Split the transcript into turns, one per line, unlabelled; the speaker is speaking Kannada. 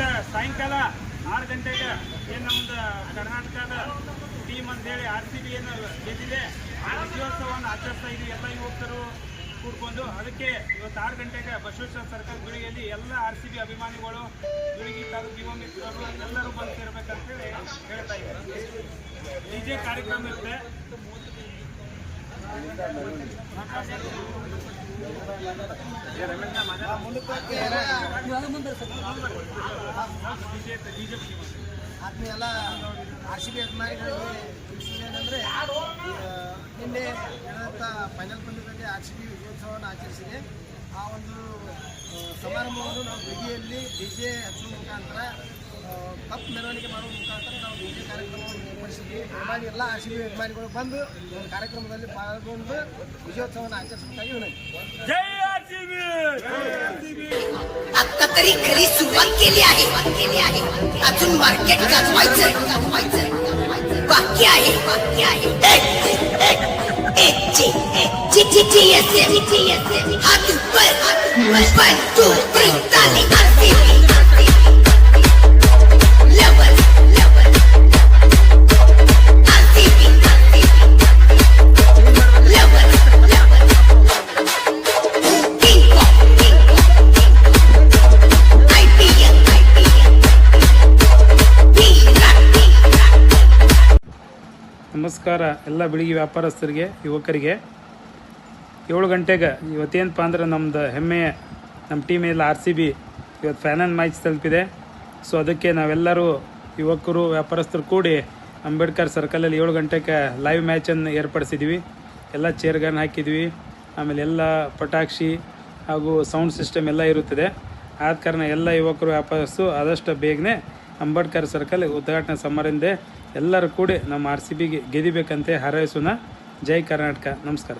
ಇವತ್ತು ಸಾಯಂಕಾಲ ಆರು ಗಂಟೆಗೆ ಏನು ನಮ್ದು ಕರ್ನಾಟಕದ ಟೀಮ್ ಅಂತೇಳಿ ಆರ್ ಸಿ ಬಿ ಏನು ಗೆದ್ದಿದೆ. ಆ ವಿಜಯೋತ್ಸವವನ್ನು ಆಚರಿಸ್ತಾ ಇದ್ದೀವಿ. ಎಲ್ಲ ಯುವಕರು ಕೂಡ್ಕೊಂಡು. ಅದಕ್ಕೆ ಇವತ್ತು ಆರು ಗಂಟೆಗೆ ಬಸವೇಶ್ವರ ಸರ್ಕಲ್ ಗುಳಿಗೆಯಲ್ಲಿ ಎಲ್ಲ ಆರ್ ಸಿ ಬಿ ಅಭಿಮಾನಿಗಳು ಗುಳಿಗಿ ತಾಲೂಕು ಯುವ ಮಿತ್ರರು ಎಲ್ಲರೂ ಬಂದು ಸೇರ್ಬೇಕಂತೇಳಿ ಹೇಳ್ತಾ ಇದ್ದಾರೆ. ಡಿ ಜೆ ಕಾರ್ಯಕ್ರಮ ಇರುತ್ತೆ. ಜೆ
ಆದ್ಮೇಲೆ ಆರ್ ಸಿ ಬಿ ಅಭಿಮಾನಿಗಳಿಗೆ ತಿಳಿಸಿದ್ದೇನೆಂದರೆ ನಿನ್ನೆ ನಡೆದಂಥ ಫೈನಲ್ ಪಂದ್ಯದಲ್ಲಿ ಆರ್ ಸಿ ಬಿ ವಿಜಯೋತ್ಸವವನ್ನು ಆಚರಿಸಿದೆ. ಆ ಒಂದು ಸಮಾರಂಭವನ್ನು ನಾವು ಬಿಗಿಯಲ್ಲಿ ಡಿ ಜೆ ಹಚ್ಚುವ ಮುಖಾಂತರ ತಪ್ಪು ಮೆರವಣಿಗೆ ಮಾಡುವ ಕಾರ್ಯಕ್ರಮವನ್ನು ಏರ್ಪಡಿಸಿದ್ವಿ ಅಭಿಮಾನಿ ಎಲ್ಲ ಆರ್ ಸಿ ಬಿ ಅಭಿಮಾನಿಗಳು ಬಂದು ಈ ಒಂದು ಕಾರ್ಯಕ್ರಮದಲ್ಲಿ ಪಾಲ್ಗೊಂಡು ವಿಜಯೋತ್ಸವವನ್ನು ಆಚರಿಸಬೇಕಾಗಿ ವಿನಂತಿ
ಜೈ ಆರ್ ಸಿ ಬಿ
आता तरी खरी सुरुवात केली आहे केली आहे अजून मार्केट गाजवायचं गाजवायचं बाकी आहे बाकी आहे एक एक एक जी एक G G G S M G S M हात ऊपर हात ऊपर वन टू थ्री
ನಮಸ್ಕಾರ ಎಲ್ಲ ಬೆಳಿಗ್ಗೆ ವ್ಯಾಪಾರಸ್ಥರಿಗೆ, ಯುವಕರಿಗೆ. ಏಳು ಗಂಟೆಗೆ ಇವತ್ತೇನಪ್ಪ ಅಂದ್ರೆ ನಮ್ಮದು ಹೆಮ್ಮೆಯ ನಮ್ಮ ಟೀಮ್ ಎಲ್ಲ ಆರ್ ಸಿ ಬಿ ಇವತ್ತು ಫೈನಲ್ ಮ್ಯಾಚ್ ತಲುಪಿದೆ. ಸೊ ಅದಕ್ಕೆ ನಾವೆಲ್ಲರೂ ಯುವಕರು, ವ್ಯಾಪಾರಸ್ಥರು ಕೂಡಿ ಅಂಬೇಡ್ಕರ್ ಸರ್ಕಲಲ್ಲಿ ಏಳು ಗಂಟೆಗೆ ಲೈವ್ ಮ್ಯಾಚನ್ನು ಏರ್ಪಡಿಸಿದ್ವಿ. ಎಲ್ಲ ಚೇರ್ ಗನ್ ಹಾಕಿದ್ವಿ. ಆಮೇಲೆ ಎಲ್ಲ ಪಟಾಕ್ಷಿ ಹಾಗೂ ಸೌಂಡ್ ಸಿಸ್ಟಮ್ ಎಲ್ಲ ಇರುತ್ತದೆ. ಆದ ಕಾರಣ ಎಲ್ಲ ಯುವಕರು, ವ್ಯಾಪಾರಸ್ಥರು ಆದಷ್ಟು ಬೇಗನೆ ಅಂಬೇಡ್ಕರ್ ಸರ್ಕಲ್ ಉದ್ಘಾಟನಾ ಸಮಾರಂಭ ಎಲ್ಲರೂ ಕೂಡಿ ನಮ್ಮ ಆರ್ ಸಿ ಬಿಗೆ ಗೆದಿಬೇಕಂತೆ ಹಾರೈಸೋಣ. ಜೈ ಕರ್ನಾಟಕ. ನಮಸ್ಕಾರ.